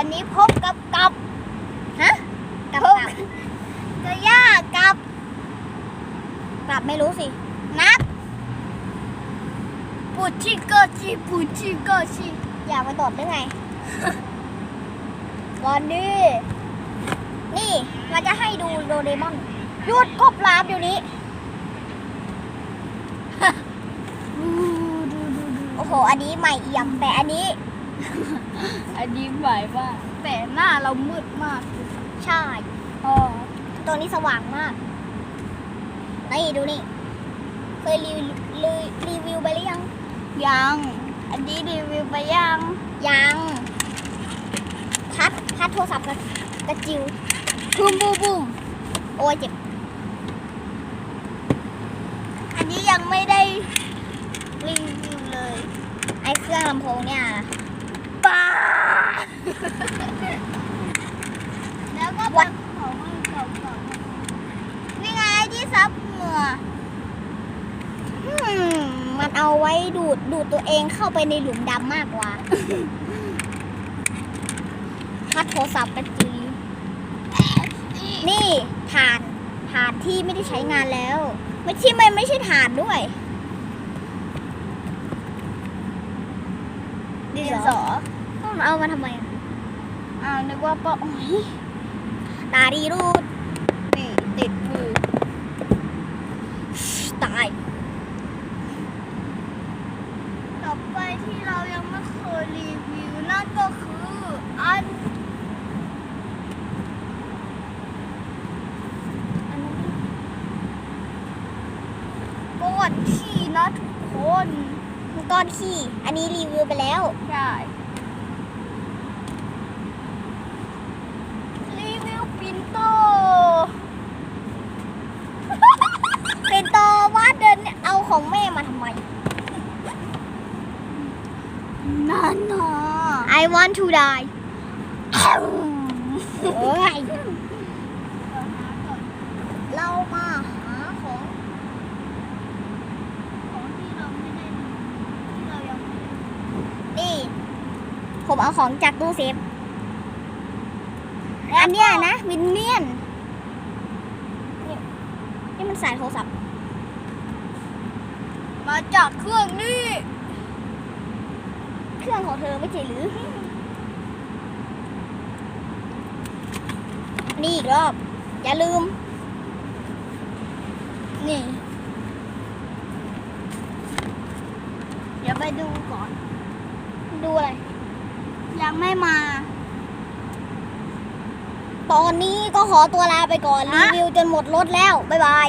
วันนี้พบกับกับฮะกับกับก็ย่ากับกับไม่รู้สิ นับปูชิโกชิปูชิโกชิอยากมาตดได้ไงวันนี้นี่เราจะให้ดูโดเรมอนหยุดกบลาบเดี๋ยวนี้โอ้โห อันนี้ใหม่เอี่ยมแต่อันนี้ อันนี้หมายว่า แต่หน้าเรามืดมากใช่อ๋อตัวนี้สว่างมาก นี่ดูนี่ เคยรีวิวรีรีวิวไปหรือยัง ยัง อันนี้รีวิวไปยัง ยังพัดพัดโทรศัพท์กระกระจิวบุ้มบุ้มบุ้มโอ้ยเจ็บ อันนี้ยังไม่ได้รีวิวเลย ไอ้เครื่องลำโพงเนี่ยป้า แล้วก็วัดของมันเก่าๆนี่ไงที่ซับเหงื่ออืมมันเอาไว้ดูดดูดตัวเองเข้าไปในหลุมดำมากกว่าพัดโทรศัพท์กระจิวนี่ฐานฐานที่ไม่ได้ใช้งานแล้ว ไม่ใช่ไม่ไม่ใช่ฐานด้วยดินสอต้องเอามาทำไมอะ อ้าวนึกว่าป้าโอ้ยตาดีรูดนี่ติดมือตาย ต่อไปที่เรายังไม่เคยรีวิวนั่นก็คืออันอันนั้นก้อนที่นะทุกคนมันก้อนขี้ อันนี้รีวิวไปแล้ว ใช่รีวิวปินโต เป็นตอว่าเดินเนี่ยเอาของแม่มาทำไม นั่นน่ะ I want to die โอ้ยเรามาหาของ ของที่เราไม่ได้ดูที่เรายังไม่ได้ดูนี่ ผมเอาของจากตู้เซฟ อันเนี้ยนะวินเนียน นี่นี่มันสายโทรศัพท์ มาจากเครื่องนี้ เครื่องของเธอไม่ใช่หรือ นี่อีกรอบ อย่าลืม นี่ เดี๋ยวไปดูก่อน ดูอะไร ยังไม่มา ตอนนี้ก็ขอตัวลาไปก่อน รีฮะวิวจนหมดรถแล้ว บ๊ายบาย